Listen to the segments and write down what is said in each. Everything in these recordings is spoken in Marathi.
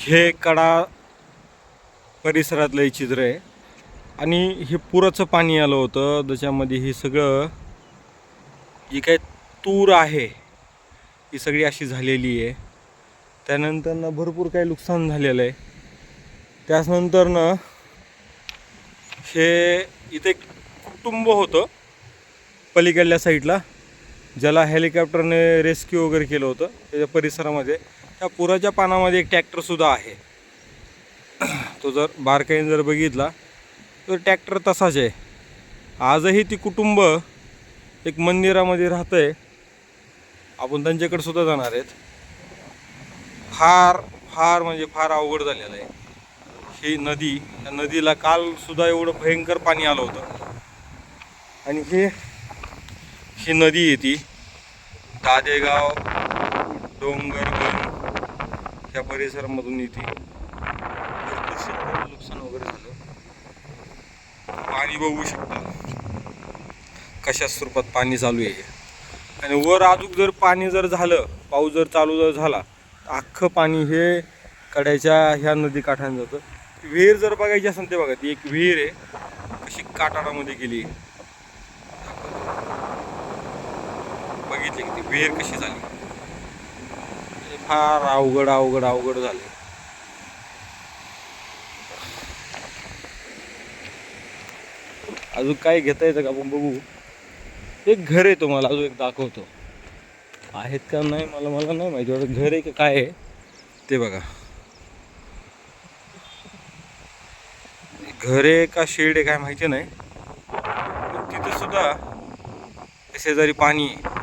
हे कडा परिसरातलं हे चित्र आहे. आणि हे पुराचं पाणी आलं होतं त्याच्यामध्ये हे सगळं जी काही तूर आहे ही सगळी अशी झालेली आहे. त्यानंतर ना भरपूर काही नुकसान झालेलं आहे. त्यानंतरनं हे इथे कुटुंब होतं पलीकडल्या साईडला ज्याला हेलिकॉप्टरने रेस्क्यू वगैरे केलं होतं त्याच्या परिसरामध्ये. त्या पुराच्या पानामध्ये एक ट्रॅक्टरसुद्धा आहे. तो जर बारकाईने जर बघितला तर ट्रॅक्टर तसाच आहे. आजही ती कुटुंब एक मंदिरामध्ये राहतं आहे आपण त्यांच्याकडे सुद्धा जाणार आहेत. फार फार म्हणजे फार अवघड झालेलं आहे. ही नदी या नदीला कालसुद्धा एवढं भयंकर पाणी आलं होतं. आणि हे ही नदी आहे ती. दादेगाव डोंगरगण त्या परिसरामधून येते. भरपूर शेतकऱ्यांचं नुकसान वगैरे झालं. पाणी बघू शकता. कशा स्वरूपात पाणी चालू आहे. आणि वर अजून जर पाणी जर झालं पाऊस जर चालू जर झाला तर अख्खं पाणी हे कड्याच्या ह्या नदी काठाने जातं. विहीर जर बघायची असेल ते बघा ती एक विहीर आहे. कशी काटारामध्ये गेली. बघितली की ती विहीर कशी झाली. फार अवघड अवघड अवघड झाले अजून काय घेता येतं का आपण बघू? एक घर आहे तुम्हाला अजून एक दाखवतो. आहेत का नाही? मला मला नाही माहिती. वाटत घर आहे का काय आहे? ते बघा. घर आहे का शेड आहे काय माहिती नाही. तिथं सुद्धा शेजारी पाणी आहे.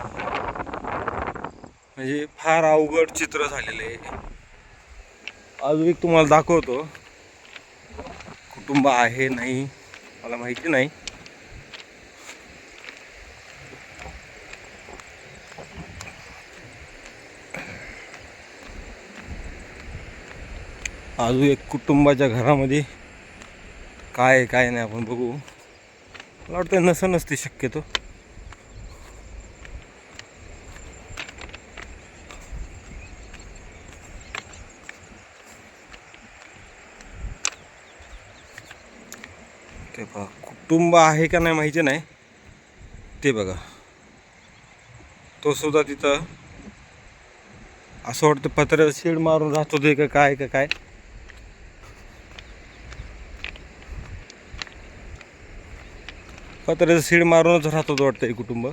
म्हणजे फार अवघड चित्र झालेलं आहे अजून एक तुम्हाला दाखवतो. कुटुंब आहे नाही मला माहिती नाही. अजून एक कुटुंबाच्या घरामध्ये काय आहे, काय नाही आपण बघू. मला वाटतं नसं नसते शक्यतो. ते बघा कुटुंब आहे का नाही माहिती नाही. ते बघा. तो सुद्धा तिथं असं वाटतं पत्र्याचं शेड मारून राहतो ते का काय का काय. पत्र्याचं शीड मारूनच राहतो तो वाटतं हे कुटुंब.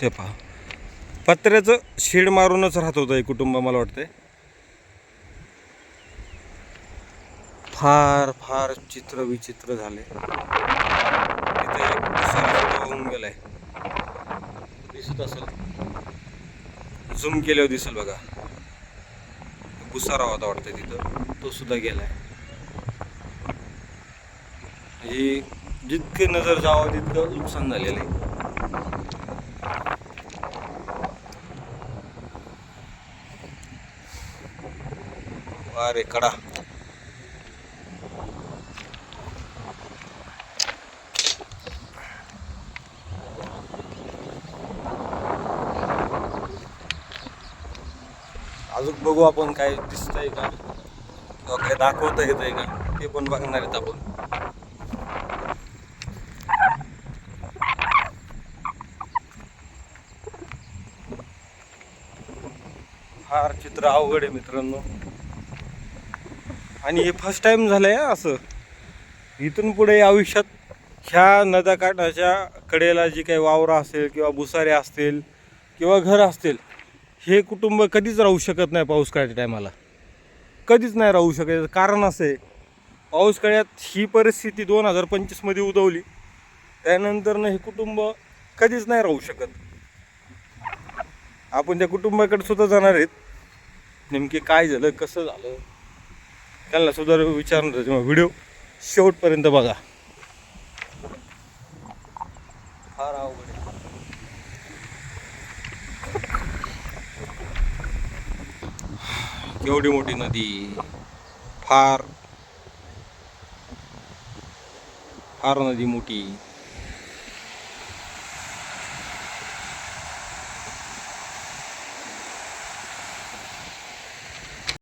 ते पहा. पत्र्याचं शेड मारूनच राहत होतं हे कुटुंब मला वाटतंय. फार फार चित्र विचित्र झाले. तिथे एक होऊन गेलाय. दिसत असेल. झूम केल्यावर दिसेल बघा. भुसारा होता वाटतं तिथं. तो सुद्धा गेलाय. म्हणजे जितके नजर जावं तितकं नुकसान झालेलं आहे. अरे कडा. अजून बघू आपण काय दिसतंय का? किंवा काय दाखवता येत आहे का? ते पण बघणार आहेत आपण. फार चित्र अवघड आहे मित्रांनो. आणि हे फर्स्ट टाइम झालंय असं. इथून पुढे आयुष्यात ह्या नद्याकाठाच्या कडेला जी काही वावरं असेल किंवा भुसारे असतील किंवा घर असतील हे कुटुंब कधीच राहू शकत नाही पाऊस काळाच्या टायमाला. कधीच नाही राहू शकत. कारण असं आहे पाऊस काळ्यात ही परिस्थिती दोन हजार पंचवीसमध्ये उदवली त्यानंतरनं हे कुटुंब कधीच नाही राहू शकत. आपण त्या कुटुंबाकडे सुद्धा जाणार आहेत. नेमके काय झालं कसं झालं त्यांना सुद्धा विचारणार व्हिडिओ शेवटपर्यंत बघा फार अवघड आहे एवढी मोठी नदी फार फार नदी मोठी.